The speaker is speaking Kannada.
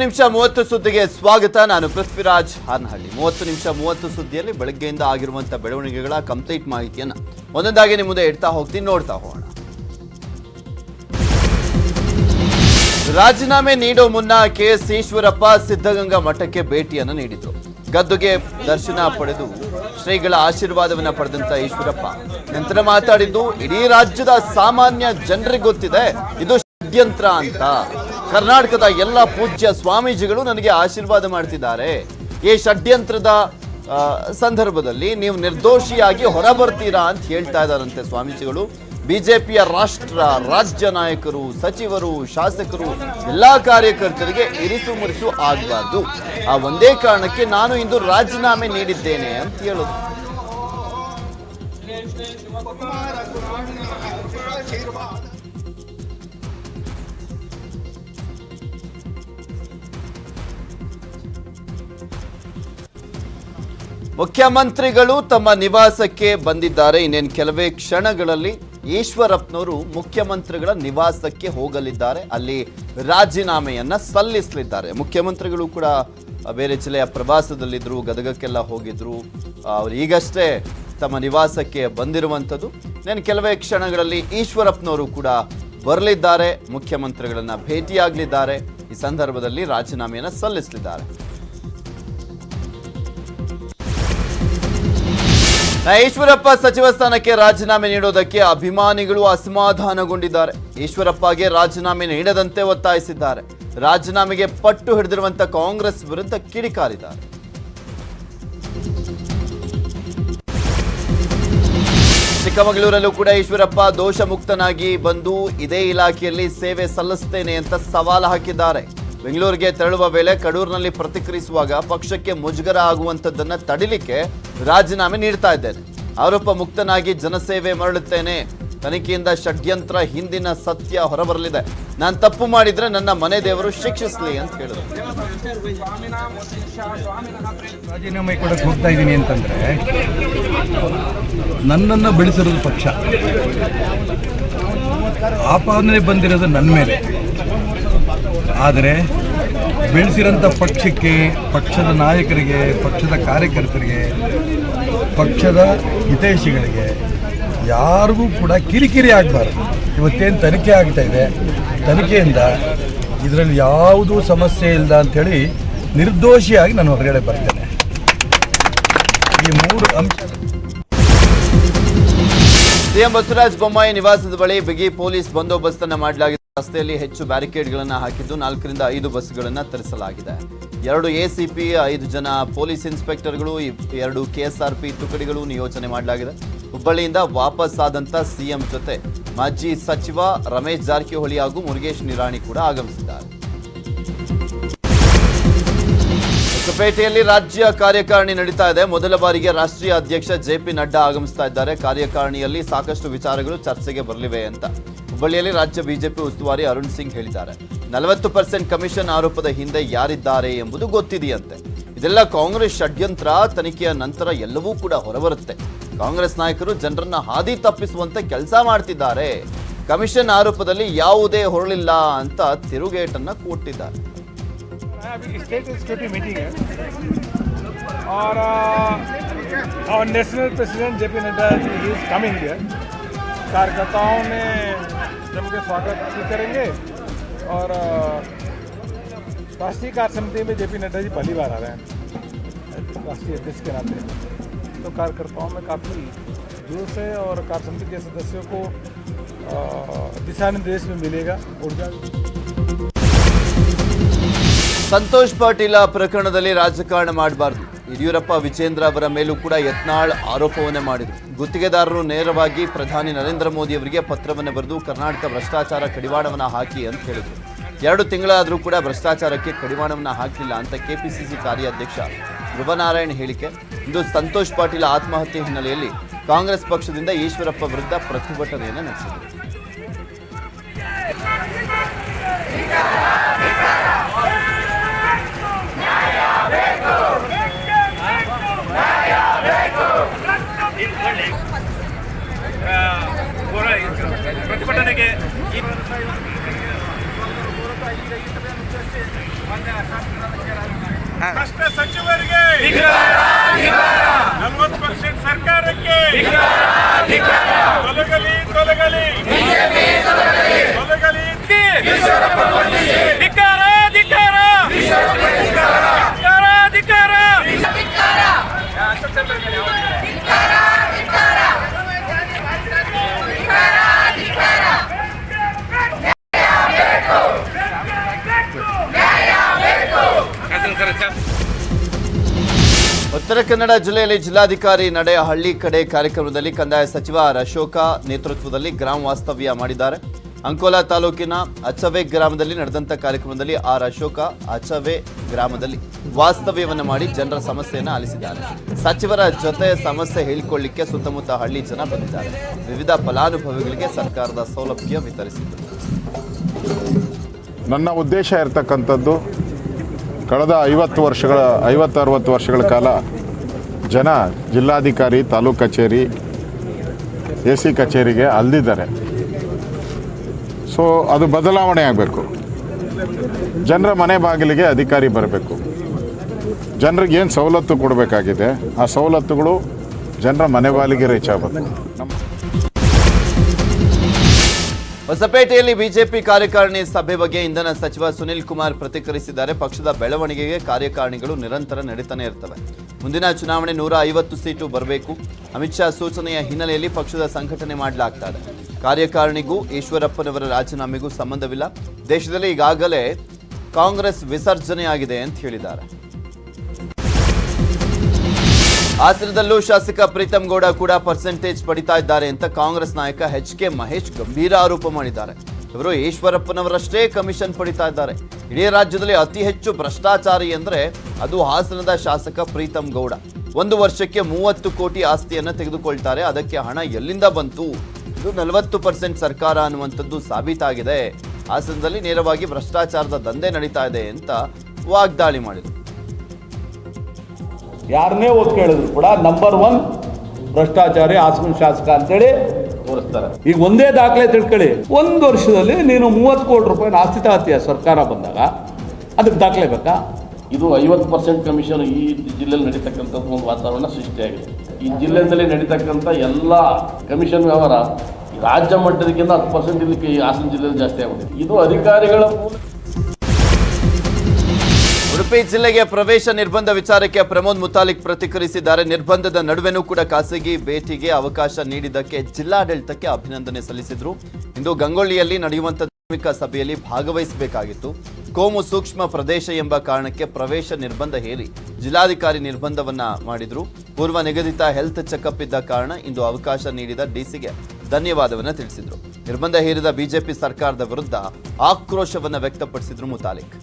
ನಿಮಿಷ ಮೂವತ್ತು ಸುದ್ದಿಗೆ ಸ್ವಾಗತ. ನಾನು ಪೃಥ್ವಿರಾಜ್ ಹಾನಹಳ್ಳಿ. ಮೂವತ್ತು ನಿಮಿಷ ಮೂವತ್ತು ಸುದ್ದಿಯಲ್ಲಿ ಬೆಳಗ್ಗೆಯಿಂದ ಆಗಿರುವಂತಹ ಬೆಳವಣಿಗೆಗಳ ಕಂಪ್ಲೀಟ್ ಮಾಹಿತಿಯನ್ನ ಒಂದೊಂದಾಗಿ ನಿಮ್ಮ ಮುಂದೆ ಇಡ್ತಾ ಹೋಗ್ತೀನಿ, ನೋಡ್ತಾ ಹೋಗೋಣ. ರಾಜೀನಾಮೆ ನೀಡೋ ಮುನ್ನ ಕೆ ಎಸ್ ಈಶ್ವರಪ್ಪ ಸಿದ್ಧಗಂಗಾ ಮಠಕ್ಕೆ ಭೇಟಿಯನ್ನು ನೀಡಿದ್ರು. ಗದ್ದುಗೆ ದರ್ಶನ ಪಡೆದು ಶ್ರೀಗಳ ಆಶೀರ್ವಾದವನ್ನ ಪಡೆದಂತ ಈಶ್ವರಪ್ಪ. ನಂತರ ಮಾತಾಡಿದ್ದು, ಇಡೀ ರಾಜ್ಯದ ಸಾಮಾನ್ಯ ಜನರಿಗೆ ಗೊತ್ತಿದೆ, ಇದು ಷಡ್ಯಂತ್ರ ಅಂತ. ಕರ್ನಾಟಕದ ಎಲ್ಲ ಪೂಜ್ಯ ಸ್ವಾಮೀಜಿಗಳು ನನಗೆ ಆಶೀರ್ವಾದ ಮಾಡ್ತಿದ್ದಾರೆ. ಈ ಷಡ್ಯಂತ್ರದ ಸಂದರ್ಭದಲ್ಲಿ ನೀವು ನಿರ್ದೋಷಿಯಾಗಿ ಹೊರಬರ್ತೀರಾ ಅಂತ ಹೇಳ್ತಾ ಇದ್ದಾರಂತೆ ಸ್ವಾಮೀಜಿಗಳು. ಬಿಜೆಪಿಯ ರಾಷ್ಟ್ರ, ರಾಜ್ಯ ನಾಯಕರು, ಸಚಿವರು, ಶಾಸಕರು, ಎಲ್ಲ ಕಾರ್ಯಕರ್ತರಿಗೆ ಇರಿಸು ಮುರಿಸು ಆಗಬಾರ್ದು. ಆ ಒಂದೇ ಕಾರಣಕ್ಕೆ ನಾನು ಇಂದು ರಾಜೀನಾಮೆ ನೀಡಿದ್ದೇನೆ ಅಂತ ಹೇಳುದು. ಮುಖ್ಯಮಂತ್ರಿಗಳು ತಮ್ಮ ನಿವಾಸಕ್ಕೆ ಬಂದಿದ್ದಾರೆ. ಇನ್ನೇನು ಕೆಲವೇ ಕ್ಷಣಗಳಲ್ಲಿ ಈಶ್ವರಪ್ಪನವರು ಮುಖ್ಯಮಂತ್ರಿಗಳ ನಿವಾಸಕ್ಕೆ ಹೋಗಲಿದ್ದಾರೆ. ಅಲ್ಲಿ ರಾಜೀನಾಮೆಯನ್ನ ಸಲ್ಲಿಸಲಿದ್ದಾರೆ. ಮುಖ್ಯಮಂತ್ರಿಗಳು ಕೂಡ ಬೇರೆ ಜಿಲ್ಲೆಯ ಪ್ರವಾಸದಲ್ಲಿದ್ದರು ಗದಗಕ್ಕೆಲ್ಲ ಹೋಗಿದ್ರು. ಅವರು ಈಗಷ್ಟೇ ತಮ್ಮ ನಿವಾಸಕ್ಕೆ ಬಂದಿರುವಂಥದ್ದು. ಇನ್ನೇನು ಕೆಲವೇ ಕ್ಷಣಗಳಲ್ಲಿ ಈಶ್ವರಪ್ಪನವರು ಕೂಡ ಬರಲಿದ್ದಾರೆ. ಮುಖ್ಯಮಂತ್ರಿಗಳನ್ನು ಭೇಟಿಯಾಗಲಿದ್ದಾರೆ. ಈ ಸಂದರ್ಭದಲ್ಲಿ ರಾಜೀನಾಮೆಯನ್ನು ಸಲ್ಲಿಸಲಿದ್ದಾರೆ. ಈಶ್ವರಪ್ಪ ಸಚಿವ ಸ್ಥಾನಕ್ಕೆ ರಾಜೀನಾಮೆ ನೀಡೋದಕ್ಕೆ ಅಭಿಮಾನಿಗಳು ಅಸಮಾಧಾನಗೊಂಡಿದ್ದಾರೆ. ಈಶ್ವರಪ್ಪಗೆ ರಾಜೀನಾಮೆ ನೀಡದಂತೆ ಒತ್ತಾಯಿಸಿದ್ದಾರೆ. ರಾಜೀನಾಮೆಗೆ ಪಟ್ಟು ಹಿಡಿದಿರುವಂತ ಕಾಂಗ್ರೆಸ್ ವಿರುದ್ಧ ಕಿಡಿಕಾರಿದ್ದಾರೆ. ಚಿಕ್ಕಮಗಳೂರಲ್ಲೂ ಕೂಡ ಈಶ್ವರಪ್ಪ ದೋಷ ಮುಕ್ತನಾಗಿ ಬಂದು ಇದೇ ಇಲಾಖೆಯಲ್ಲಿ ಸೇವೆ ಸಲ್ಲಿಸುತ್ತೇನೆ ಅಂತ ಸವಾಲು ಹಾಕಿದ್ದಾರೆ. ಬೆಂಗಳೂರಿಗೆ ತೆರಳುವ ವೇಳೆ ಕಡೂರಿನಲ್ಲಿ ಪ್ರತಿಕ್ರಿಯಿಸುವಾಗ ಪಕ್ಷಕ್ಕೆ ಮುಜುಗರ ಆಗುವಂಥದ್ದನ್ನು ತಡಿಲಿಕ್ಕೆ ರಾಜೀನಾಮೆ ನೀಡ್ತಾ ಇದ್ದೇನೆ. ಆರೋಪ ಮುಕ್ತನಾಗಿ ಜನಸೇವೆ ಮರಳುತ್ತೇನೆ. ತನಿಖೆಯಿಂದ ಷಡ್ಯಂತ್ರ ಹಿಂದಿನ ಸತ್ಯ ಹೊರಬರಲಿದೆ. ನಾನು ತಪ್ಪು ಮಾಡಿದ್ರೆ ನನ್ನ ಮನೆ ದೇವರು ಶಿಕ್ಷಿಸಲಿ ಅಂತ ಹೇಳಿದ್ರು. ರಾಜೀನಾಮೆ ಕೊಡಕ್ಕೆ ಹೋಗ್ತಾ ಇದ್ದೀನಿ ಅಂತಂದ್ರೆ, ನನ್ನನ್ನು ಬೆಳೆಸಿರೋದು ಪಕ್ಷ. ಆಪಾದನೆ ಬಂದಿರೋದು ನನ್ನ ಮೇಲೆ. ಆದರೆ ಬೆಳೆಸಿರೋಂಥ ಪಕ್ಷಕ್ಕೆ, ಪಕ್ಷದ ನಾಯಕರಿಗೆ, ಪಕ್ಷದ ಕಾರ್ಯಕರ್ತರಿಗೆ, ಪಕ್ಷದ ಹಿತೈಷಿಗಳಿಗೆ ಯಾರಿಗೂ ಕೂಡ ಕಿರಿಕಿರಿ ಆಗಬಾರ್ದು. ಇವತ್ತೇನು ತನಿಖೆ ಆಗ್ತಾ ಇದೆ, ತನಿಖೆಯಿಂದ ಇದರಲ್ಲಿ ಯಾವುದೂ ಸಮಸ್ಯೆ ಇಲ್ಲ ಅಂಥೇಳಿ ನಿರ್ದೋಷಿಯಾಗಿ ನಾನು ಹೊರಗಡೆ ಬರ್ತೇನೆ. ಈ ಮೂರು ಅಂಶ ಸಿಎಂ ಬಸವರಾಜ ಬೊಮ್ಮಾಯಿ ನಿವಾಸದ ಬಳಿ ಬಿಗಿ ಪೊಲೀಸ್ ಬಂದೋಬಸ್ತ್ ಅನ್ನ ಮಾಡಲಾಗಿದೆ. ರಸ್ತೆಯಲ್ಲಿ ಹೆಚ್ಚು ಬ್ಯಾರಿಕೇಡ್ಗಳನ್ನು ಹಾಕಿದ್ದು ನಾಲ್ಕರಿಂದ ಐದು ಬಸ್ಗಳನ್ನು ತರಿಸಲಾಗಿದೆ. ಎರಡು ಎಸಿಪಿ, ಐದು ಜನ ಪೊಲೀಸ್ ಇನ್ಸ್ಪೆಕ್ಟರ್ಗಳು ಎರಡು ಕೆಎಸ್ಆರ್ಪಿ ತುಕಡಿಗಳು ನಿಯೋಜನೆ ಮಾಡಲಾಗಿದೆ. ಹುಬ್ಬಳ್ಳಿಯಿಂದ ವಾಪಸ್ ಆದಂತ ಸಿಎಂ ಜೊತೆ ಮಾಜಿ ಸಚಿವ ರಮೇಶ್ ಜಾರಕಿಹೊಳಿ ಹಾಗೂ ಮುರುಗೇಶ್ ನಿರಾಣಿ ಕೂಡ ಆಗಮಿಸಿದ್ದಾರೆ. ಹೊಸಪೇಟೆಯಲ್ಲಿ ರಾಜ್ಯ ಕಾರ್ಯಕಾರಿಣಿ ನಡೀತಾ ಇದೆ. ಮೊದಲ ಬಾರಿಗೆ ರಾಷ್ಟ್ರೀಯ ಅಧ್ಯಕ್ಷ ಜೆ ಪಿ ನಡ್ಡಾ ಆಗಮಿಸ್ತಾ ಇದ್ದಾರೆ. ಕಾರ್ಯಕಾರಿಣಿಯಲ್ಲಿ ಸಾಕಷ್ಟು ವಿಚಾರಗಳು ಚರ್ಚೆಗೆ ಬರಲಿವೆ ಅಂತ. ಹುಬ್ಬಳ್ಳಿಯಲ್ಲಿ ರಾಜ್ಯ ಬಿಜೆಪಿ ಉಸ್ತುವಾರಿ ಅರುಣ್ ಸಿಂಗ್ ಹೇಳಿದ್ದಾರೆ. ನಲವತ್ತು ಪರ್ಸೆಂಟ್ ಕಮಿಷನ್ ಆರೋಪದ ಹಿಂದೆ ಯಾರಿದ್ದಾರೆ ಎಂಬುದು ಗೊತ್ತಿದೆಯಂತೆ. ಇದೆಲ್ಲ ಕಾಂಗ್ರೆಸ್ ಷಡ್ಯಂತ್ರ. ತನಿಖೆಯ ನಂತರ ಎಲ್ಲವೂ ಕೂಡ ಹೊರಬರುತ್ತೆ. ಕಾಂಗ್ರೆಸ್ ನಾಯಕರು ಜನರನ್ನ ಹಾದಿ ತಪ್ಪಿಸುವಂತೆ ಕೆಲಸ ಮಾಡ್ತಿದ್ದಾರೆ. ಕಮಿಷನ್ ಆರೋಪದಲ್ಲಿ ಯಾವುದೇ ಹೊರಳಿಲ್ಲ ಅಂತ ತಿರುಗೇಟನ್ನು ಕೊಟ್ಟಿದ್ದಾರೆ. अभी मीटिंग है। और और national president J P Nadda ji he is coming here कार्यकर्ताओं ने जब उनके स्वागत करेंगे और राष्ट्रीय कार्य समिति में जे पी नड्डा जी पहली बार आ रहे हैं। राष्ट्रीय अध्यक्ष के नाते। तो कार्यकर्ताओं में काफ़ी जोश है और कार्य समिति के सदस्यों को दिशा निर्देश में मिलेगा। ऊर्जा ಸಂತೋಷ್ ಪಾಟೀಲ ಪ್ರಕರಣದಲ್ಲಿ ರಾಜಕಾರಣ ಮಾಡಬಾರ್ದು. ಯಡಿಯೂರಪ್ಪ, ವಿಜೇಂದ್ರ ಅವರ ಮೇಲೂ ಕೂಡ ಯತ್ನಾಳ್ ಆರೋಪವನ್ನೇ ಮಾಡಿದರು. ಗುತ್ತಿಗೆದಾರರು ನೇರವಾಗಿ ಪ್ರಧಾನಿ ನರೇಂದ್ರ ಮೋದಿ ಅವರಿಗೆ ಪತ್ರವನ್ನು ಬರೆದು ಕರ್ನಾಟಕ ಭ್ರಷ್ಟಾಚಾರ ಕಡಿವಾಣವನ್ನು ಹಾಕಿ ಅಂತ ಹೇಳಿದರು. ಎರಡು ತಿಂಗಳಾದರೂ ಕೂಡ ಭ್ರಷ್ಟಾಚಾರಕ್ಕೆ ಕಡಿವಾಣವನ್ನು ಹಾಕಿಲ್ಲ ಅಂತ ಕೆಪಿಸಿಸಿ ಕಾರ್ಯಾಧ್ಯಕ್ಷ ಧ್ರುವನಾರಾಯಣ್ ಹೇಳಿಕೆ. ಇಂದು ಸಂತೋಷ್ ಪಾಟೀಲ ಆತ್ಮಹತ್ಯೆ ಹಿನ್ನೆಲೆಯಲ್ಲಿ ಕಾಂಗ್ರೆಸ್ ಪಕ್ಷದಿಂದ ಈಶ್ವರಪ್ಪ ವಿರುದ್ಧ ಪ್ರತಿಭಟನೆಯನ್ನು ನಡೆಸಿದರು. ಸಚಿವರಿಗೆ ನಲವತ್ತು ಉತ್ತರ ಕನ್ನಡ ಜಿಲ್ಲೆಯಲ್ಲಿ ಜಿಲ್ಲಾಧಿಕಾರಿ ನಡೆ ಹಳ್ಳಿ ಕಡೆ ಕಾರ್ಯಕ್ರಮದಲ್ಲಿ ಕಂದಾಯ ಸಚಿವ ಅಶೋಕ ನೇತೃತ್ವದಲ್ಲಿ ಗ್ರಾಮ ವಾಸ್ತವ್ಯ ಮಾಡಿದ್ದಾರೆ. ಅಂಕೋಲಾ ತಾಲೂಕಿನ ಅಚವೆ ಗ್ರಾಮದಲ್ಲಿ ನಡೆದಂತ ಕಾರ್ಯಕ್ರಮದಲ್ಲಿ ಆರ್ ಅಶೋಕ, ಅಚವೆ ಗ್ರಾಮದಲ್ಲಿ ವಾಸ್ತವ್ಯವನ್ನು ಮಾಡಿ ಜನರ ಸಮಸ್ಯೆಯನ್ನು ಆಲಿಸಿದ್ದಾರೆ. ಸಚಿವರ ಜೊತೆ ಸಮಸ್ಯೆ ಹೇಳಿಕೊಳ್ಳಿಕ್ಕೆ ಸುತ್ತಮುತ್ತ ಹಳ್ಳಿ ಜನ ಬಂದಿದ್ದಾರೆ. ವಿವಿಧ ಫಲಾನುಭವಿಗಳಿಗೆ ಸರ್ಕಾರದ ಸೌಲಭ್ಯ ವಿತರಿಸಿದರು ನನ್ನ ಉದ್ದೇಶ ಇರತಕ್ಕಂಥದ್ದು, ಕಳೆದ ಐವತ್ತು ವರ್ಷಗಳ ಐವತ್ತು ಅರವತ್ತು ವರ್ಷಗಳ ಕಾಲ ಜನ ಜಿಲ್ಲಾಧಿಕಾರಿ, ತಾಲೂಕು ಕಚೇರಿ, ಎ ಸಿ ಕಚೇರಿಗೆ ಅಲ್ದಿದ್ದಾರೆ. ಸೊ ಅದು ಬದಲಾವಣೆ ಆಗಬೇಕು. ಜನರ ಮನೆ ಬಾಗಿಲಿಗೆ ಅಧಿಕಾರಿ ಬರಬೇಕು. ಜನರಿಗೆ ಏನು ಸವಲತ್ತು ಕೊಡಬೇಕಾಗಿದೆ, ಆ ಸವಲತ್ತುಗಳು ಜನರ ಮನೆ ಬಾಗಿಲಿಗೆ ರೀಚ್ ಆಗಬೇಕು. ಹೊಸಪೇಟೆಯಲ್ಲಿ ಬಿಜೆಪಿ ಕಾರ್ಯಕಾರಿಣಿ ಸಭೆ ಬಗ್ಗೆ ಇಂಧನ ಸಚಿವ ಸುನಿಲ್ ಕುಮಾರ್ ಪ್ರತಿಕ್ರಿಯಿಸಿದ್ದಾರೆ. ಪಕ್ಷದ ಬೆಳವಣಿಗೆಗೆ ಕಾರ್ಯಕಾರಿಣಿಗಳು ನಿರಂತರ ನಡೀತಾನೆ ಇರ್ತವೆ. ಮುಂದಿನ ಚುನಾವಣೆ ನೂರ ಐವತ್ತು ಸೀಟು ಬರಬೇಕು. ಅಮಿತ್ ಶಾ ಸೂಚನೆಯ ಹಿನ್ನೆಲೆಯಲ್ಲಿ ಪಕ್ಷದ ಸಂಘಟನೆ ಮಾಡಲಾಗ್ತಾ ಇದೆ ಕಾರ್ಯಕಾರಿಣಿಗೂ ಈಶ್ವರಪ್ಪನವರ ರಾಜೀನಾಮೆಗೂ ಸಂಬಂಧವಿಲ್ಲ. ದೇಶದಲ್ಲಿ ಈಗಾಗಲೇ ಕಾಂಗ್ರೆಸ್ ವಿಸರ್ಜನೆಯಾಗಿದೆ ಅಂತ ಹೇಳಿದ್ದಾರೆ. ಹಾಸನದಲ್ಲೂ ಶಾಸಕ ಪ್ರೀತಂ ಗೌಡ ಕೂಡ ಪರ್ಸೆಂಟೇಜ್ ಪಡಿತಾ ಇದ್ದಾರೆ ಅಂತ ಕಾಂಗ್ರೆಸ್ ನಾಯಕ ಎಚ್ ಕೆ ಮಹೇಶ್ ಗಂಭೀರ ಆರೋಪ ಮಾಡಿದ್ದಾರೆ. ಇವರು ಈಶ್ವರಪ್ಪನವರಷ್ಟೇ ಕಮಿಷನ್ ಪಡಿತಾ ಇದ್ದಾರೆ. ಇಡೀ ರಾಜ್ಯದಲ್ಲಿ ಅತಿ ಹೆಚ್ಚು ಭ್ರಷ್ಟಾಚಾರಿ ಅಂದ್ರೆ ಅದು ಹಾಸನದ ಶಾಸಕ ಪ್ರೀತಂ ಗೌಡ. ಒಂದು ವರ್ಷಕ್ಕೆ ಮೂವತ್ತು ಕೋಟಿ ಆಸ್ತಿಯನ್ನು ತೆಗೆದುಕೊಳ್ತಾರೆ. ಅದಕ್ಕೆ ಹಣ ಎಲ್ಲಿಂದ ಬಂತು? ಇದು ನಲವತ್ತು ಪರ್ಸೆಂಟ್ ಸರ್ಕಾರ ಅನ್ನುವಂಥದ್ದು ಸಾಬೀತಾಗಿದೆ. ಹಾಸನದಲ್ಲಿ ನೇರವಾಗಿ ಭ್ರಷ್ಟಾಚಾರದ ದಂಧೆ ನಡೀತಾ ಇದೆ ಅಂತ ವಾಗ್ದಾಳಿ ಮಾಡಿದರು. ಯಾರನ್ನೇ ಓದ್ ಕೇಳಿದ್ರು ಕೂಡ ನಂಬರ್ ಒನ್ ಭ್ರಷ್ಟಾಚಾರಿ ಹಾಸನ ಶಾಸಕ ಅಂತೇಳಿ ತೋರಿಸ್ತಾರೆ. ಈಗ ಒಂದೇ ದಾಖಲೆ ತಿಳ್ಕೊಳ್ಳಿ. ಒಂದು ವರ್ಷದಲ್ಲಿ ನೀನು ಮೂವತ್ತು ಕೋಟಿ ರೂಪಾಯಿ ಆಸ್ತಿ ಸರ್ಕಾರ ಬಂದಾಗ? ಅದಕ್ಕೆ ದಾಖಲೆ ಬೇಕಾ? ಇದು ಐವತ್ತು ಪರ್ಸೆಂಟ್ ಕಮಿಷನ್ ಈ ಜಿಲ್ಲೆಯಲ್ಲಿ ನಡೀತಕ್ಕಂಥದ್ದು ಒಂದು ವಾತಾವರಣ ಸೃಷ್ಟಿಯಾಗಿದೆ. ಈ ಜಿಲ್ಲೆಯಲ್ಲಿ ನಡೀತಕ್ಕಂಥ ಎಲ್ಲ ಕಮಿಷನ್ ವ್ಯವಹಾರ ರಾಜ್ಯ ಮಟ್ಟದಕ್ಕಿಂತ ಹತ್ತು ಪರ್ಸೆಂಟ್ ಈ ಹಾಸನ ಜಿಲ್ಲೆಯಲ್ಲಿ ಜಾಸ್ತಿ ಆಗುತ್ತೆ ಇದು ಅಧಿಕಾರಿಗಳ ಉಡುಪಿ ಜಿಲ್ಲೆಗೆ ಪ್ರವೇಶ ನಿರ್ಬಂಧ ವಿಚಾರಕ್ಕೆ ಪ್ರಮೋದ್ ಮುತಾಲಿಕ್ ಪ್ರತಿಕ್ರಿಯಿಸಿದ್ದಾರೆ. ನಿರ್ಬಂಧದ ನಡುವೆನೂ ಕೂಡ ಖಾಸಗಿ ಭೇಟಿಗೆ ಅವಕಾಶ ನೀಡಿದ್ದಕ್ಕೆ ಜಿಲ್ಲಾಡಳಿತಕ್ಕೆ ಅಭಿನಂದನೆ ಸಲ್ಲಿಸಿದ್ರು. ಇಂದು ಗಂಗೊಳ್ಳಿಯಲ್ಲಿ ನಡೆಯುವಂತಹ ಧಾರ್ಮಿಕ ಸಭೆಯಲ್ಲಿ ಭಾಗವಹಿಸಬೇಕಾಗಿತ್ತು. ಕೋಮು ಸೂಕ್ಷ್ಮ ಪ್ರದೇಶ ಎಂಬ ಕಾರಣಕ್ಕೆ ಪ್ರವೇಶ ನಿರ್ಬಂಧ ಹೇರಿ ಜಿಲ್ಲಾಧಿಕಾರಿ ನಿರ್ಬಂಧವನ್ನ ಮಾಡಿದ್ರು. ಪೂರ್ವ ನಿಗದಿತ ಹೆಲ್ತ್ ಚೆಕಪ್ ಇದ್ದ ಕಾರಣ ಇಂದು ಅವಕಾಶ ನೀಡಿದ ಡಿಸಿಗೆ ಧನ್ಯವಾದವನ್ನ ತಿಳಿಸಿದ್ರು. ನಿರ್ಬಂಧ ಹೇರಿದ ಬಿಜೆಪಿ ಸರ್ಕಾರದ ವಿರುದ್ಧ ಆಕ್ರೋಶವನ್ನ ವ್ಯಕ್ತಪಡಿಸಿದ್ರು ಮುತಾಲಿಕ್.